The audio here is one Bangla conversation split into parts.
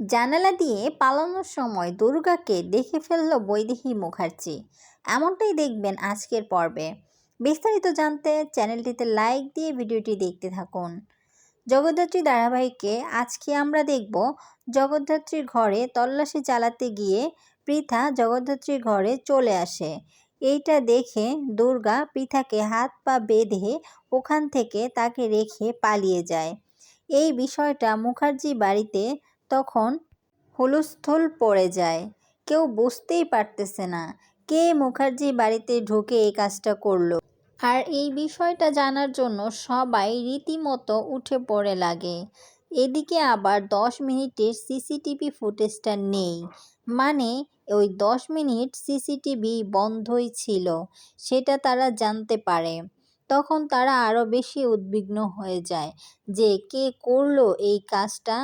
জানালা দিয়ে পালানোর সময় দুর্গাকে দেখে ফেলল বৈদেহী মুখার্জি। এমনটাই দেখবেন আজকের পর্বে। বিস্তারিত জানতে চ্যানেলটিতে লাইক দিয়ে ভিডিওটি দেখতে থাকুন। জগদ্ধাত্রী ধারাবাহিকে আজকে আমরা দেখব জগদ্ধাত্রীর ঘরে তল্লাশি চালাতে গিয়ে পৃথা জগদ্ধাত্রীর ঘরে চলে আসে। এইটা দেখে দুর্গা পৃথাকে হাত পা বেঁধে ওখান থেকে তাকে রেখে পালিয়ে যায়। এই বিষয়টা মুখার্জি বাড়িতে তখন হুলস্থুল পড়ে যায়। কেউ বুঝতেই পারতেছে না কে মুখার্জি বাড়িতে ঢুকে এই কাজটা করল। আর এই বিষয়টা জানার জন্য সবাই রীতিমতো উঠে পড়ে লাগে। এদিকে আবার দশ মিনিটের সিসিটিভি ফুটেজটা নেই। মানে ওই দশ মিনিট সিসিটিভি বন্ধই ছিল, সেটা তারা জানতে পারে। তখন তারা আরও বেশি উদ্বিগ্ন হয়ে যায় যে কে করল এই কাজটা।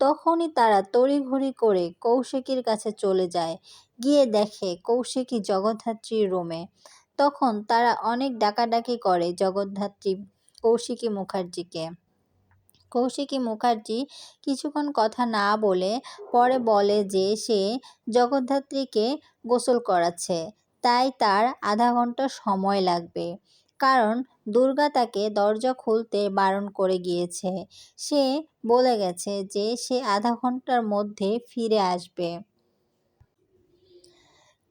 তখনই তারা তড়িঘড়ি করে কৌশিকীর কাছে চলে যায়। গিয়ে দেখে কৌশিকী জগদ্ধাত্রীর রুমে। তখন তারা অনেক ডাকাডাকি করে জগদ্ধাত্রী কৌশিকী মুখার্জিকে। কৌশিকী মুখার্জি কিছুক্ষণ কথা না বলে পরে বলে যে সে জগদ্ধাত্রীকে গোসল করাচ্ছে। তাই তার আধা ঘণ্টা সময় লাগবে। কারণ দুর্গা তাকে দরজা খুলতে বারণ করে গিয়েছে। সে বলে গেছে যে সে আধা ঘণ্টার মধ্যে ফিরে আসবে।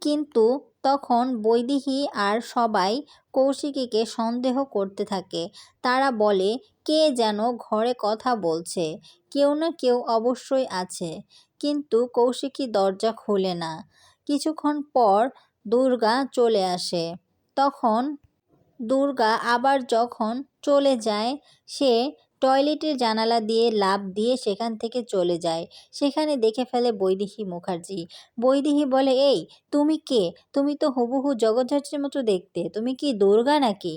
কিন্তু তখন বৈদিহী আর সবাই কৌশিকীকে সন্দেহ করতে থাকে। তারা বলে, কে যেন ঘরে কথা বলছে? কেউ না কেউ অবশ্যই আছে। কিন্তু কৌশিকী দরজা খুলে না। কিছুক্ষণ পর দুর্গা চলে আসে। তখন দুর্গা আবার যখন চলে যায়, সে টয়লেটের জানালা দিয়ে লাভ দিয়ে সেখান থেকে চলে যায়। সেখানে দেখে ফেলে বৈদেহী মুখার্জি। বৈদেহী বলে, এই, তুমি কে? তুমি তো হুবহু জগদ্ধাত্রীর মতো দেখতে। তুমি কি দুর্গা নাকি?